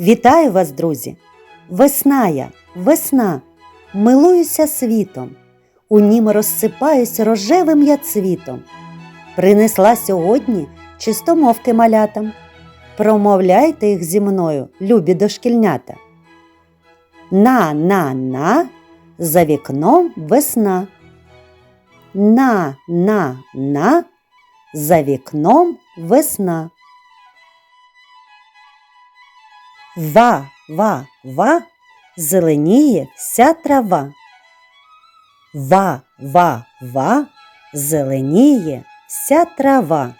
Вітаю вас, друзі! Весна я, весна, милуюся світом, у нім розсипаюсь рожевим я цвітом. Принесла сьогодні чистомовки малятам. Промовляйте їх зі мною, любі дошкільнята. На, на, на, за вікном весна. На, на, на, за вікном весна. Ва, ва, ва, зеленіє вся трава. Ва, ва, ва, зеленіє вся трава.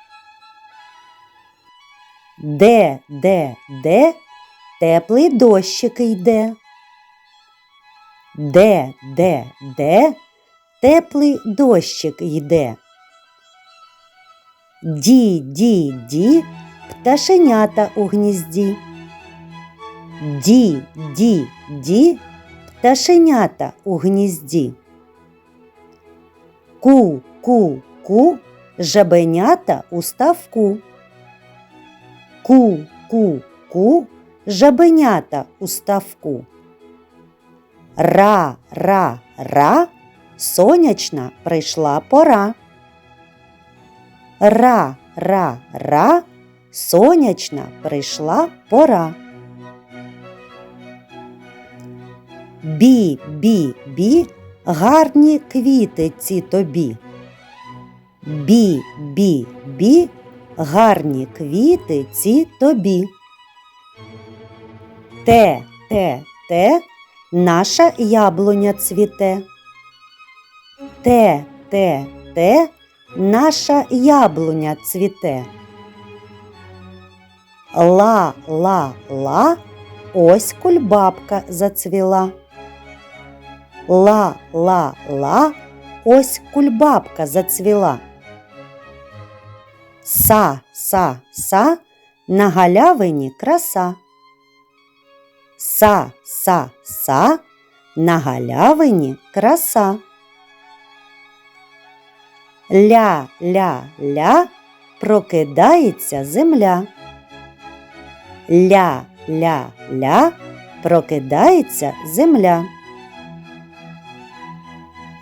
Де, де, де, теплий дощик йде. Де, де, де, теплий дощик йде. Ді, ді, ді, пташенята у гнізді. Ді, ді, ді, пташенята у гнізді. Ку, ку, ку, жабенята у ставку. Ку, ку, ку, жабенята у ставку. Ра, ра, ра, сонячна прийшла пора. Ра, ра, ра, сонячна прийшла пора. Бі, бі, бі, гарні квіти ці тобі. Бі, бі, бі, гарні квіти ці тобі. Те, те, те, наша яблуня цвіте. Те, те, те, наша яблуня цвіте. Ла, ла, ла, ось кульбабка зацвіла. Ла, ла, ла, ось кульбабка зацвіла. Са, са, са, на галявині краса. Са, са, са, на галявині краса. Ля, ля, ля, прокидається земля. Ля, ля, ля, прокидається земля.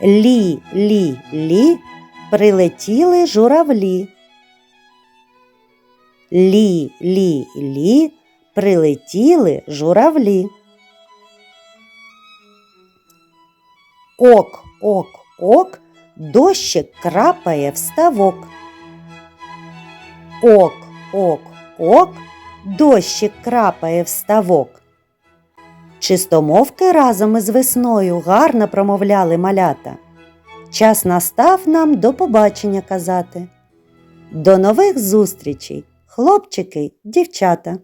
Лі, лі, лі, прилетіли журавлі. Лі, лі, лі, прилетіли журавлі. Ок, ок, ок, дощик крапає в ставок. Ок, ок, ок, дощик крапає в ставок. Чистомовки разом із весною гарно промовляли малята. Час настав нам до побачення казати. До нових зустрічей, хлопчики, дівчата.